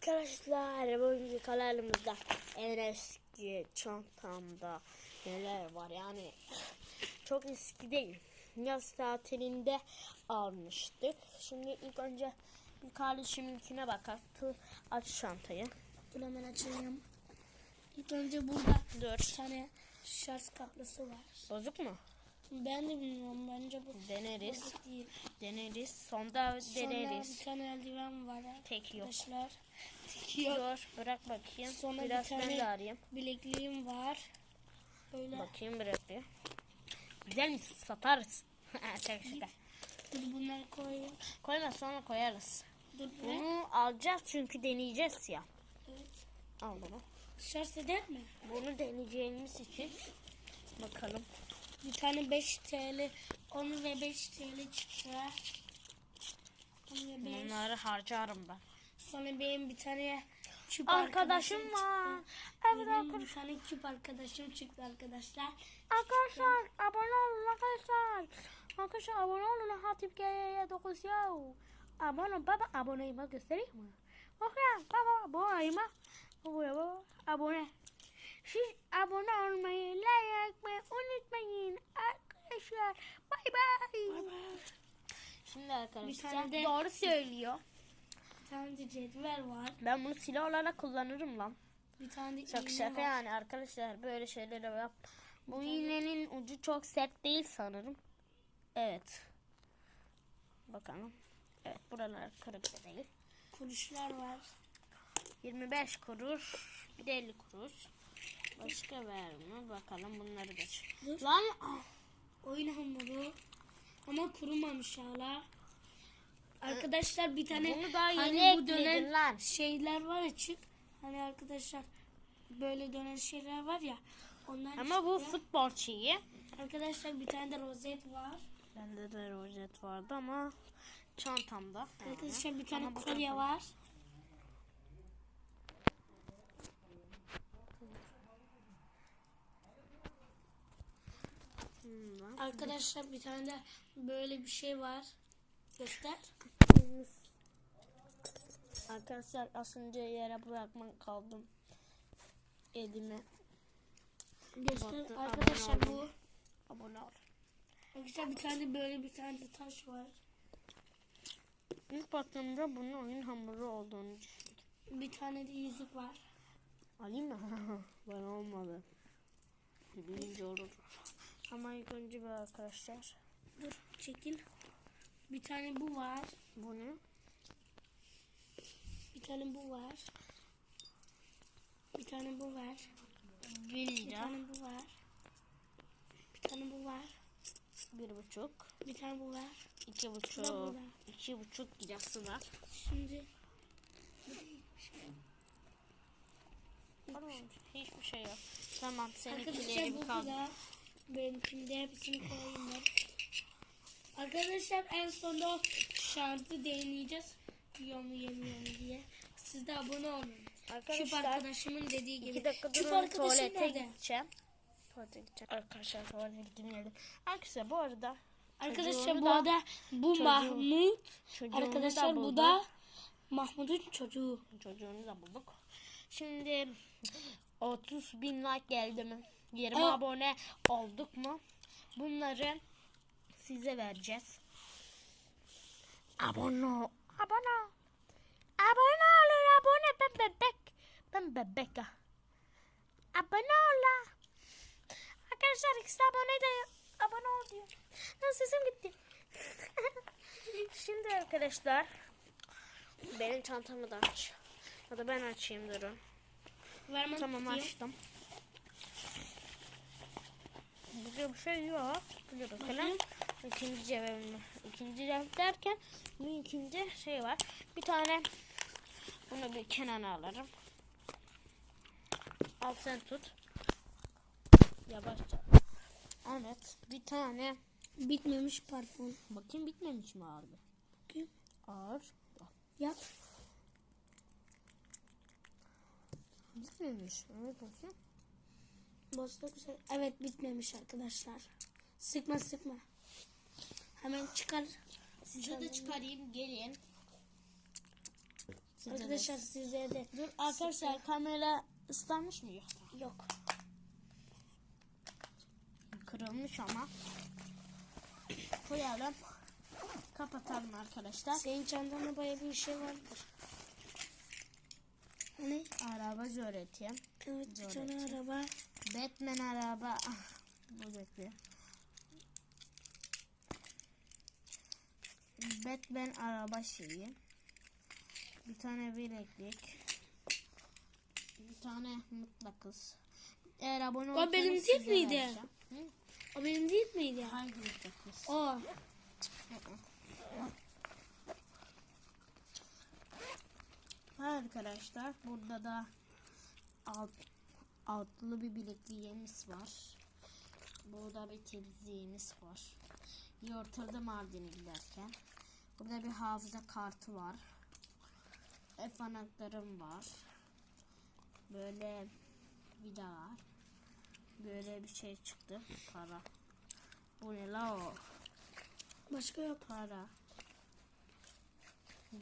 Arkadaşlar bugünkü kanalımızda en eski çantamda neler var yani çok eski değil. Yaz tatilinde almıştık. Şimdi ilk önce bir kardeşiminkine bakalım. Aç çantayı. Dur hemen açayım. İlk önce burada Dur. bir tane şarj kablosu var. Bozuk mu? Ben de bilmiyorum bence bu Deneriz. değil. Deneriz. Sonda Sonra deneriz. bir tane eldiven var Tek yok. arkadaşlar. Tek yok. Dur bırak bakayım. Sonra bir Biraz ben tane- de arayayım. Bilekliğim var. Böyle. Bakayım bırak bir. Güzel mi? Satarız. şaka şaka. Dur bunları koyayım. Koyma sonra koyarız. Dur. Bunu alacağız çünkü deneyeceğiz ya. Evet. Al bunu. Şarj eder mi? Bunu deneyeceğimiz için bakalım. Bir tane 5 TL 10 ve 5 TL çıktı. 10 ve 5. Bunları harcarım ben. Sonra benim bir tane küp Arkadaşım arkadaşım var. çıktı. Evet Benim arkadaş. bir tane küp arkadaşım çıktı arkadaşlar. Arkadaşlar abone olun arkadaşlar. Arkadaşlar abone olun. Hatip G'ye 9 ya. Abone ol baba. Aboneyi bak göstereyim mi? Bakın baba abone bak. Abone. Abone. Siz abone olmayı, like etmeyi unutmayın arkadaşlar. Bay bay. Şimdi arkadaşlar tane de- doğru söylüyor. Bir tane de cetvel var. Ben bunu silah olarak kullanırım lan. Bir tane de Şaka iğne şaka var. yani arkadaşlar böyle şeyleri yap. Bu iğnenin ucu çok sert değil sanırım. Evet. Bakalım. Evet buralar kırık da değil. Kuruşlar var. 25 kuruş. Bir de 50 kuruş. Başka var mı? Bakalım bunları da. çık-. Lan Oyun hamuru. Ama kurumamış hala. Arkadaşlar bir tane Bunu daha yeni hani bu ekledin dönen lan. şeyler var açık. Hani arkadaşlar böyle dönen şeyler var ya. Ondan ama bu çıktı. futbol şeyi. Arkadaşlar bir tane de rozet var. Bende de rozet vardı ama çantamda. Arkadaşlar bir tane Ama bu var. Hmm. Arkadaşlar bir tane de böyle bir şey var. Göster. Arkadaşlar az önce yere bırakmak kaldım. Elime Göster. Baktı, Arkadaşlar abone bu. abone ol. Arkadaşlar bir tane de böyle bir tane de taş var. İlk baktığımda bunun oyun hamuru olduğunu düşündüm. Bir tane de yüzük var. Alayım mı? Bana olmadı. Birinci olur. Ama ilk önce bir arkadaşlar. Dur çekil. Bir tane bu var. Bu ne? Bir tane bu var. Bir tane bu var. Bir tane bu var. Bir tane bu var. Bir buçuk. Bir tane bu var. iki buçuk. burada. iki buçuk lirası var. Şimdi. Hiçbir şey yok. Tamam arkadaşlar seninkileri bir bu kaldı. Da benimkinde hepsini koyayım ben. Arkadaşlar en sonunda o şartı deneyeceğiz. Yiyor mu yemiyor mu diye. Siz de abone olun. Küp Arkadaşlar arkadaşımın dediği gibi. iki dakika Küp durun tuvalete gideceğim. Tuvalete gideceğim. Arkadaşlar tuvalete gitmeyelim. Arkadaşlar bu arada Arkadaşlar bu da- arada bu çocuğu- Mahmut. çocuğunu Arkadaşlar bu bulduk. da Mahmut'un çocuğu. Çocuğunu da bulduk. Şimdi 30 bin like geldi mi? 20 Evet. abone olduk mu? Bunları size vereceğiz. Abone. Abone ol. Abone olun abone. Ben bebek. Ben bebek. ha. Abone ol la. Arkadaşlar ikisi abone de abone ol diyor. Lan sesim gitti. Şimdi arkadaşlar benim çantamı da aç. Ya da ben açayım durun. Vermem Tamam açtım. Burada bir şey yok. Burada bakalım. İkinci cevabım. İkinci cevap derken bu ikinci şey var. Bir tane bunu bir kenara alırım. Al sen tut. Yavaşça. Evet. Bir tane. Bitmemiş parfüm. Bakayım bitmemiş mi abi? Bakayım. Ağır. Yap. Bitmemiş. Evet bakayım. Bozdu güzel. Evet bitmemiş arkadaşlar. Sıkma sıkma. Hemen çıkar. Size de çıkarayım gelin. Size de- Arkadaşlar size de Dur arkadaşlar kamera ıslanmış mı? Yok. yok. Kırılmış ama. Koyalım. Kapatalım arkadaşlar. Senin çantanda bayağı bir şey vardır. Ne? Araba öğreteyim. Evet bir Zor tane edeceğim. araba. Batman araba. Ah, Bu bekliyor. Batman araba şeyi. Bir tane bileklik. Bir tane mutlak kız. Eğer abone O olursanız benim değil miydi? O benim değil miydi? Hangi kız? O. Arkadaşlar burada da alt, altlı bir bilekliğimiz var. Burada bir temizliğimiz var. Yırtıldı Mardin'e giderken. Burada bir hafıza kartı var. F anahtarım var. Böyle vida var. Böyle bir şey çıktı. Para. Bu ne la o? Başka yok. Para.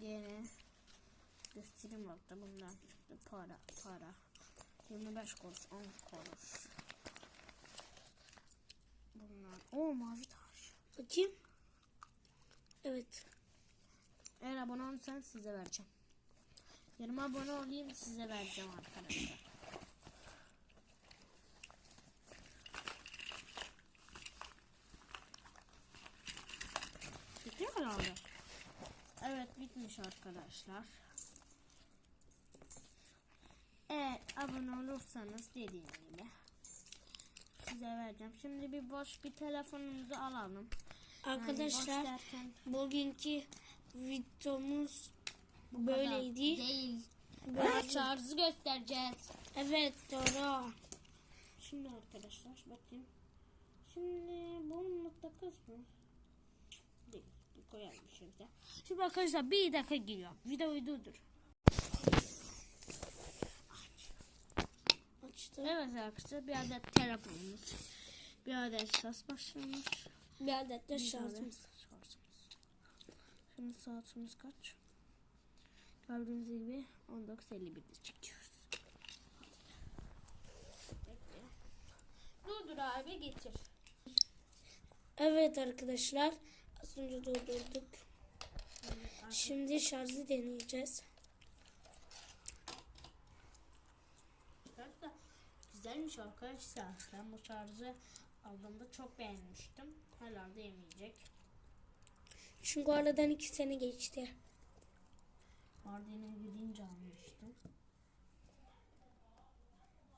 Gene göstereyim bak da bundan çıktı. Para, para. 25 kuruş, 10 kuruş. Bunlar. O mavi taş. Bakayım. Evet. Eğer abone olursanız size vereceğim. Yarım abone olayım size vereceğim arkadaşlar. Bitiyor mu herhalde? Evet bitmiş arkadaşlar. Eğer abone olursanız dediğim gibi size vereceğim. Şimdi bir boş bir telefonumuzu alalım. Yani Arkadaşlar derken bugünkü videomuz bu böyleydi. Değil. Böyle- Şarjı göstereceğiz. Evet doğru. Şimdi arkadaşlar bakayım. Şimdi nokta kız mı? Değil. Koyalım şurada. Şimdi arkadaşlar bir dakika giriyor. Videoyu durdur. Açtım. Evet arkadaşlar bir adet telefonumuz. Bir adet ses başlamış. Bir adet de şarjımız. Şimdi saatimiz kaç? Gördüğünüz gibi 19.51'de çekiyoruz. Durdur abi getir. Evet arkadaşlar. Az önce durdurduk. Şimdi şarjı deneyeceğiz. Çok da güzelmiş arkadaşlar. Ben bu şarjı aldığımda çok beğenmiştim. Herhalde yemeyecek. Çünkü aradan iki sene geçti. Mardin'e gidince almıştım.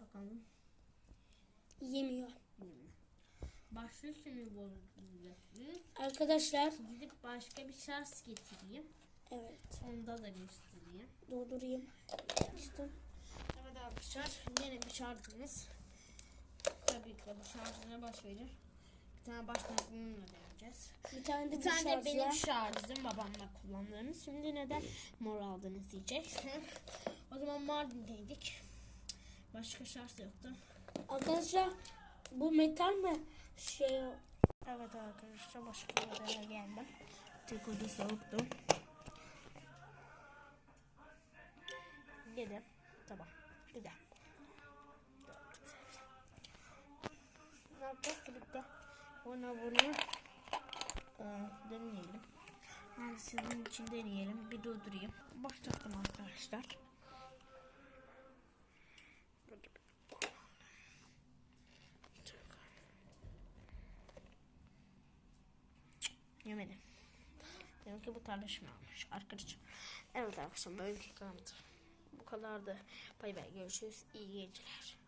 Bakalım. Yemiyor. Başlık şimdi bozuldu. Arkadaşlar. Gidip başka bir şarj getireyim. Evet. Onda da göstereyim. Durdurayım. Açtım. Evet arkadaşlar yine bir şarjımız. Tabii ki bu şarjına baş verir. Bir tane başka bununla deneyeceğiz. Bir tane de Bir tane de şarjla. benim şarjım babamla kullandığımız. Şimdi neden mor aldınız diyeceksin. o zaman Mardin'deydik. Başka şarj yoktu. Arkadaşlar bu metal mi? Şey Evet arkadaşlar başka bir odaya geldim. Tek oda soğuktu. Yedim. Tamam. Güzel. Ne yapacağız? Ona bunu e, deneyelim. Yani sizin için deneyelim. Bir durdurayım. Başlattım arkadaşlar. Yemedim. Demek ki bu tartışmamış arkadaşım. Evet arkadaşlar bugünkü kanıtı. Bu kadardı. Bay bay görüşürüz. İyi geceler.